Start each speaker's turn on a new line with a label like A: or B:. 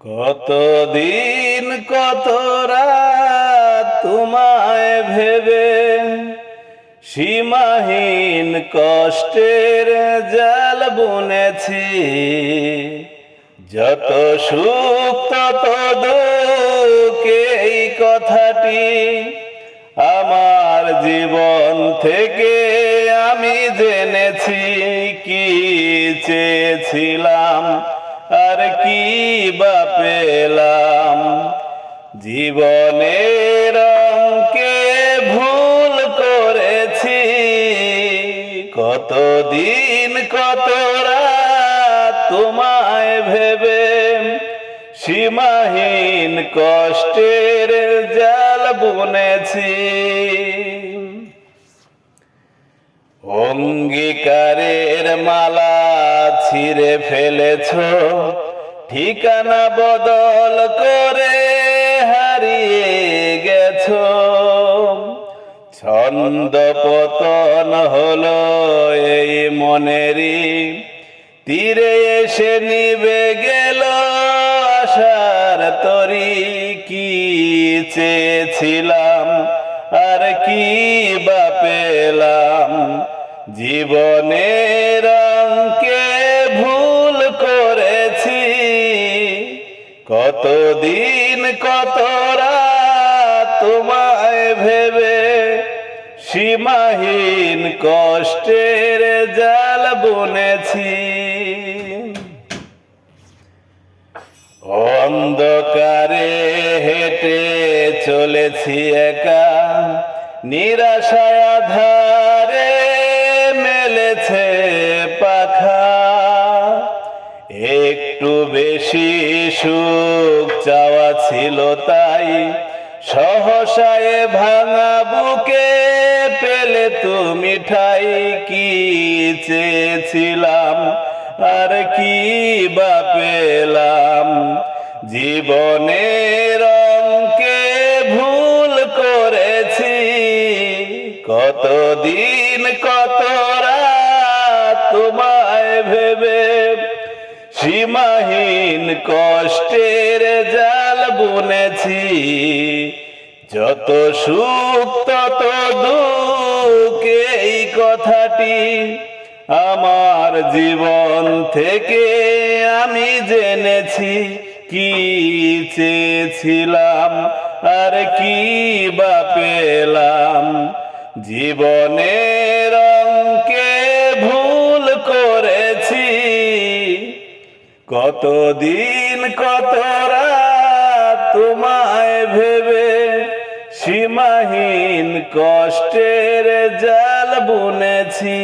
A: কতদিন, কত রাত তোমায় ভেবে সীমাহীন কষ্টের জাল বুনেছি। যত সুখ, তত দুঃখ, এই কথাটি আমার জীবন থেকে আমি জেনেছি, কি চেয়েছিলাম? আর কি বা পেলাম? জীবনের অঙ্কে ভুল করেছি। কতদিন, কত রাত তোমায় ভেবে সীমাহীন কষ্টের জাল বুনেছি। অঙ্গীকারের মালা ছিঁড়ে ফেলেছ। ঠিকানা বদল করে হারিয়ে গেছ। ছন্দ পতন হলো এই মনেরই। তীরে এসে নিবে গেল আশার তরি। কি চেয়েছিলাম আর কি বা পেলাম? জীবনের কত রাত তোমায় ভেবে সীমাহীন কষ্টের জাল বুনেছি। অন্ধকারে হেঁটে চলেছি একা নিরাশায় আধারে একটু বেশি সুখ চাওয়া ছিল তাই। সহসায় ভাঙা বুকে পেলে তুমি ঠাই কি চেয়েছিলাম? আর কি বা পেলাম? জীবনের অঙ্কে ভুল করেছি। কতদিন কত রাত তোমায় ভেবে সীমাহীন কষ্টের জাল বুনেছি। যত সুখ, তত দুঃখ, এই কথাটি আমার জীবন থেকে আমি জেনেছি। কি চেয়েছিলাম আর কি বা পেলাম? জীবনের কতদিন কত রাত তোমায় ভেবে সীমাহীন কষ্টের জাল বুনেছি।